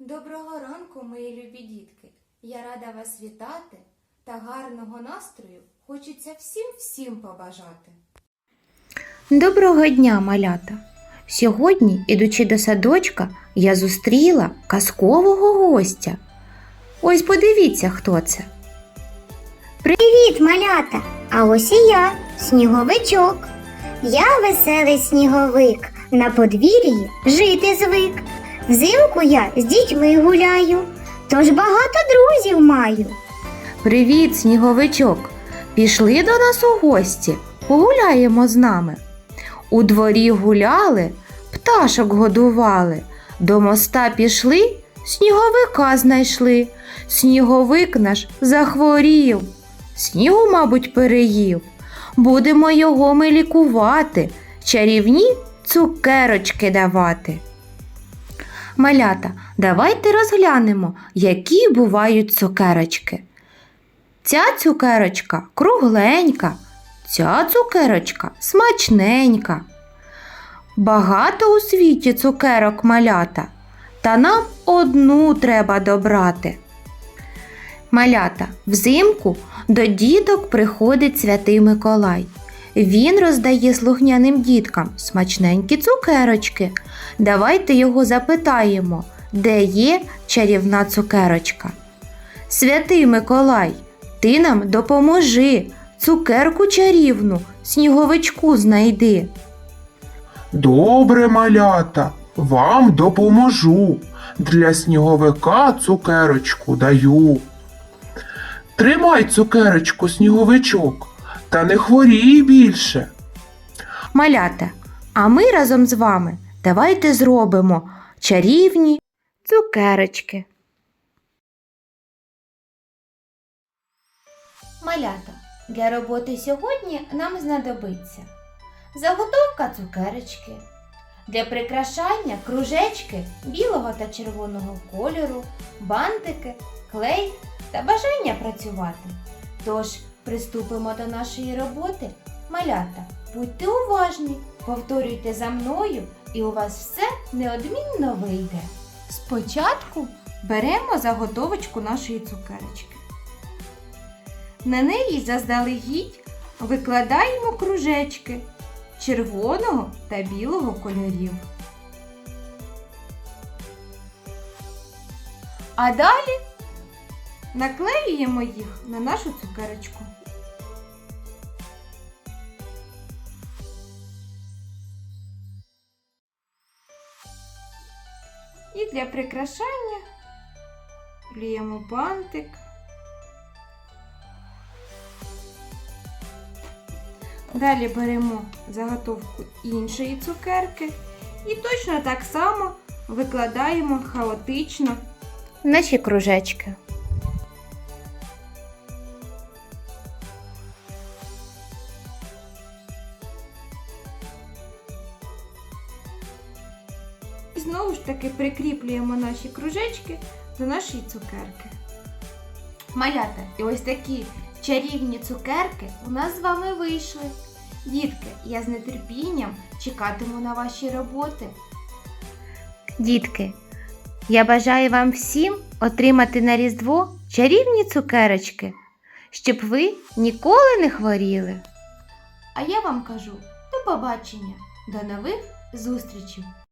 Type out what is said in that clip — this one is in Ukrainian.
Доброго ранку, мої любі дітки! Я рада вас вітати та гарного настрою хочеться всім-всім побажати. Доброго дня, малята! Сьогодні, ідучи до садочка, я зустріла казкового гостя. Ось подивіться, хто це. Привіт, малята! А ось і я, сніговичок. Я веселий сніговик, на подвір'ї жити звик. Взимку я з дітьми гуляю, тож багато друзів маю. Привіт, сніговичок! Пішли до нас у гості, погуляємо з нами. У дворі гуляли, пташок годували, до моста пішли, сніговика знайшли. Сніговик наш захворів, снігу, мабуть, переїв. Будемо його ми лікувати, чарівні цукерочки давати. Малята, давайте розглянемо, які бувають цукерочки. Ця цукерочка кругленька, ця цукерочка смачненька. Багато у світі цукерок малята, та нам одну треба добрати. Малята, взимку до діток приходить святий Миколай. Він роздає слухняним діткам смачненькі цукерочки. Давайте його запитаємо, де є чарівна цукерочка. Святий Миколай, ти нам допоможи, цукерку чарівну, сніговичку знайди. Добре, малята, вам допоможу. Для сніговика цукерочку даю. Тримай цукерочку, сніговичок, та не хворій більше. Малята, а ми разом з вами давайте зробимо чарівні цукерочки. Малята, для роботи сьогодні нам знадобиться заготовка цукерочки, для прикрашання кружечки білого та червоного кольору, бантики, клей та бажання працювати. Тож приступимо до нашої роботи. Малята, будьте уважні, повторюйте за мною, і у вас все неодмінно вийде. Спочатку беремо заготовочку нашої цукерочки. На неї заздалегідь викладаємо кружечки червоного та білого кольорів. А далі наклеюємо їх на нашу цукерочку. І для прикрашання клеїмо бантик. Далі беремо заготовку іншої цукерки і точно так само викладаємо хаотично. Наші кружечки. І знову ж таки прикріплюємо наші кружечки до нашої цукерки. Малята, і ось такі чарівні цукерки у нас з вами вийшли. Дітки, я з нетерпінням чекатиму на ваші роботи. Дітки, я бажаю вам всім отримати на Різдво чарівні цукерочки, щоб ви ніколи не хворіли. А я вам кажу до побачення, до нових зустрічей!